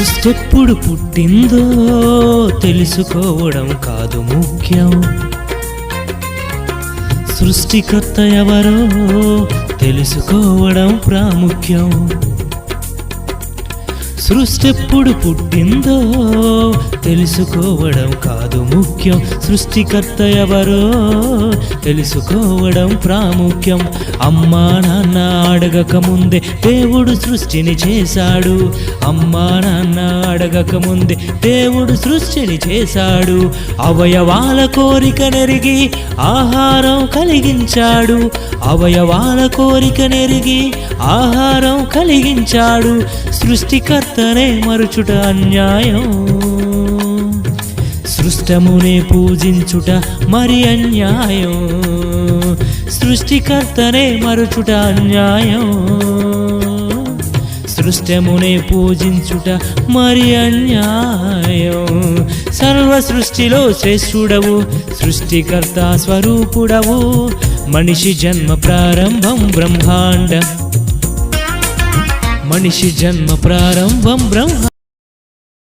సృష్టెప్పుడు పుట్టిందో తెలుసుకోవడం కాదు ముఖ్యం. సృష్టికర్త ఎవరో తెలుసుకోవడం ప్రాముఖ్యం. సృష్టిప్పుడు పుట్టిందో తెలుసుకోవడం కాదు ముఖ్యం. సృష్టికర్త ఎవరో తెలుసుకోవడం ప్రాముఖ్యం. అమ్మా నాన్న అడగక ముందే దేవుడు సృష్టిని చేశాడు. అమ్మా నాన్న అడగక ముందే దేవుడు సృష్టిని చేశాడు. అవయవాల కోరిక నెరిగి ఆహారం కలిగించాడు. అవయవాల కోరిక నెరిగి ఆహారం కలిగించాడు. సృష్టికర్తనే మరుచుట అన్యాయం. సృష్టమునే పూజించుట మరి అన్యాయం. సృష్టికర్తనే మరుచుట అన్యాయం. సృష్టమునే పూజించుట మరి అన్యాయం. సర్వ సృష్టిలో శ్రేష్ఠుడవు సృష్టికర్త స్వరూపుడవు. మనిషి జన్మ ప్రారంభం బ్రహ్మాండ. మనిషి జన్మ ప్రారంభం బ్రహ్మ